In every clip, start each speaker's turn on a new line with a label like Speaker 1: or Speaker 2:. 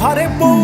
Speaker 1: ঘরে বউ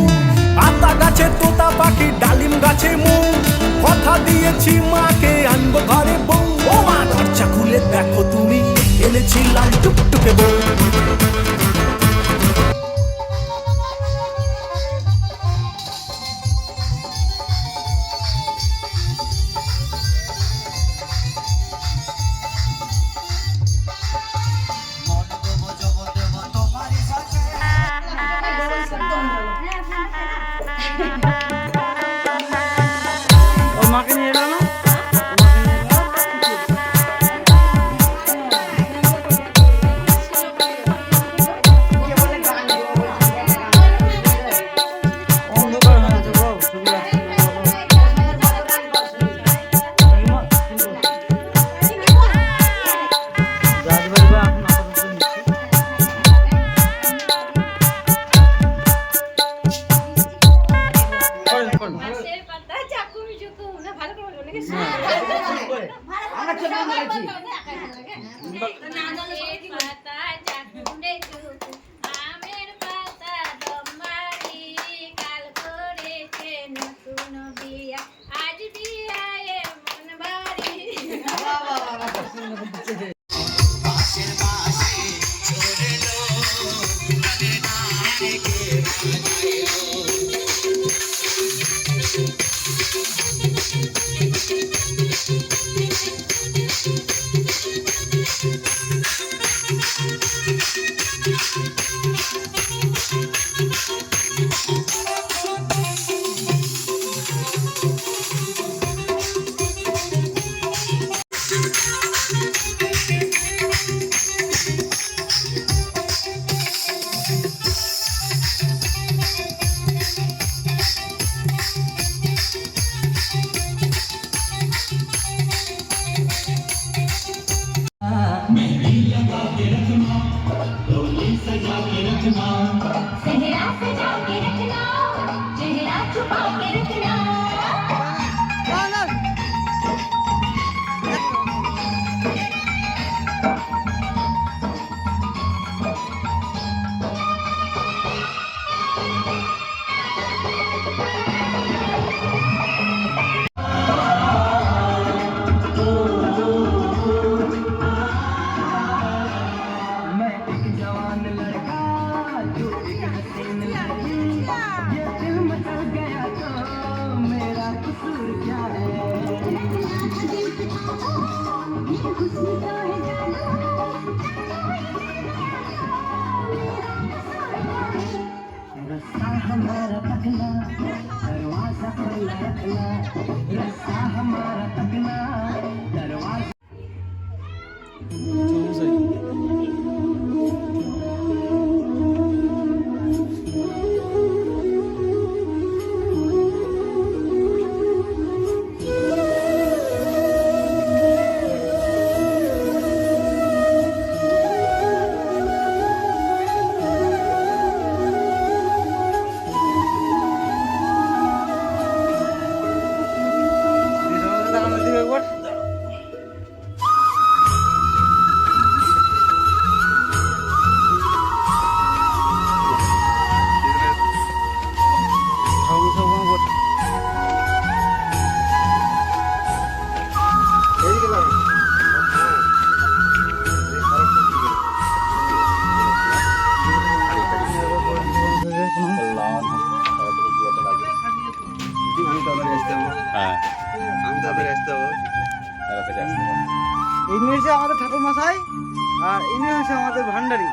Speaker 2: ইনি হচ্ছে আমাদের ভান্ডারী।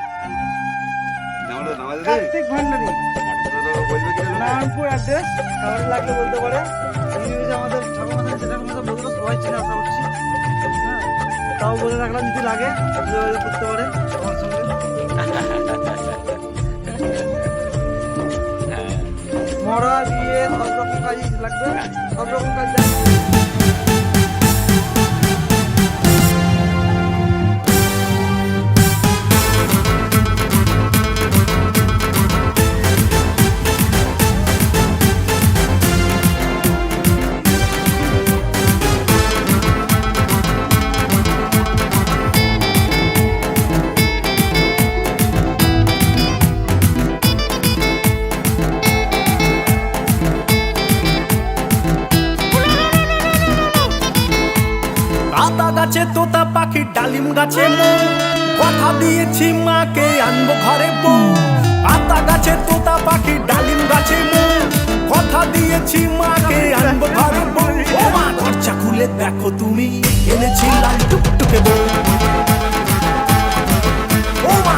Speaker 2: কার্তিক ভান্ডারী? নারায়ণপুর অ্যাড্রেস কারণ লাগলে বলতে পারে। ইনি হচ্ছে আমাদের ঠাকুর মশাই যে বলতে সবাই চিনে আশা করছি। হ্যাঁ তাও বলে রাখলাম যদি লাগে যোগাযোগ করতে পারে আমার সঙ্গে। মরা বিয়ে সব রকম কাজই লাগবে। সব রকম কাজ
Speaker 1: আতা গাছে, তোতা পাখি, ডালিম গাছে কথা দিয়েছি মাকে, আনব ঘরে বউ আতা গাছে, তোতা পাখি, ডালিম গাছে কথা দিয়েছি মাকে, আনব ঘরে বউ মা, দরজা খুলে দেখো তুমি এনেছি লাল টুকটুকে বউ ও মা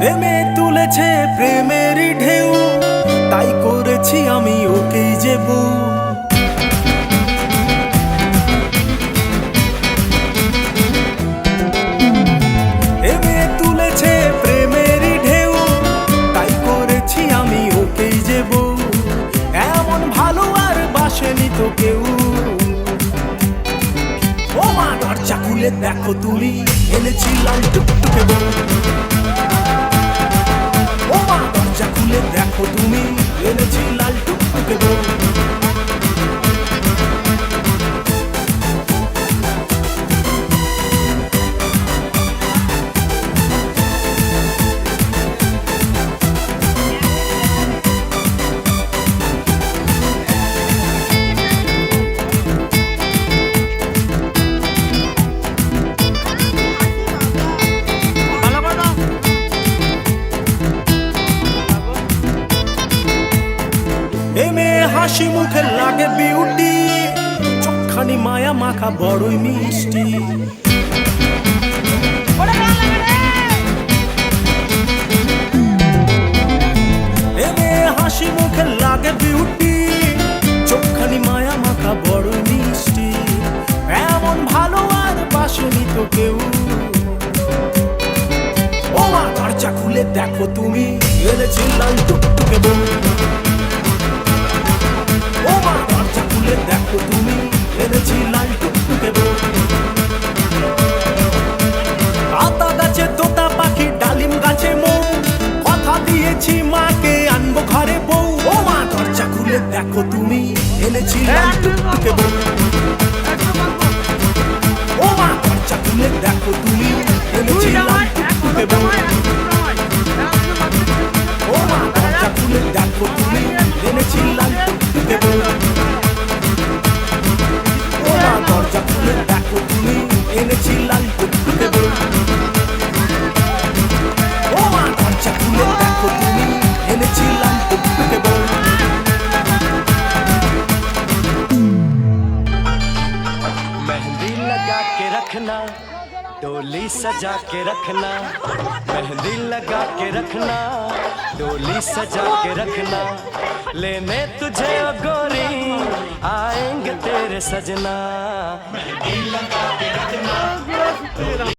Speaker 1: প্রেমে তুলেছে প্রেমেরই ঢেউ। তাই করেছি আমি ওকেই যে বউ তো কেউ। ও মা, দরজা খুলে দেখো তুমি। এনেছি লাল টুকটুকে বউ। দরজা খুলে দেখো তুমি। এনেছি লাল টুকটুকে বউ। হাসি মুখে লাগে বিউটি। চোখখানি মায়া মাখা বড়ই মিষ্টি। হাসি মুখে লাগে বিউটি। চোখখানি মায়া মাখা বড়ই মিষ্টি। এমন ভালো আর বাসনি তো কেউ। ও মা দরজা খুলে দেখো তুমি। এনেছি লাল টুকটুকে এনেছি
Speaker 3: सजा के रखना, मेहंदी लगा के रखना, डोली सजा के रखना, लेने तुझे गोरी आएँगे तेरे सजना।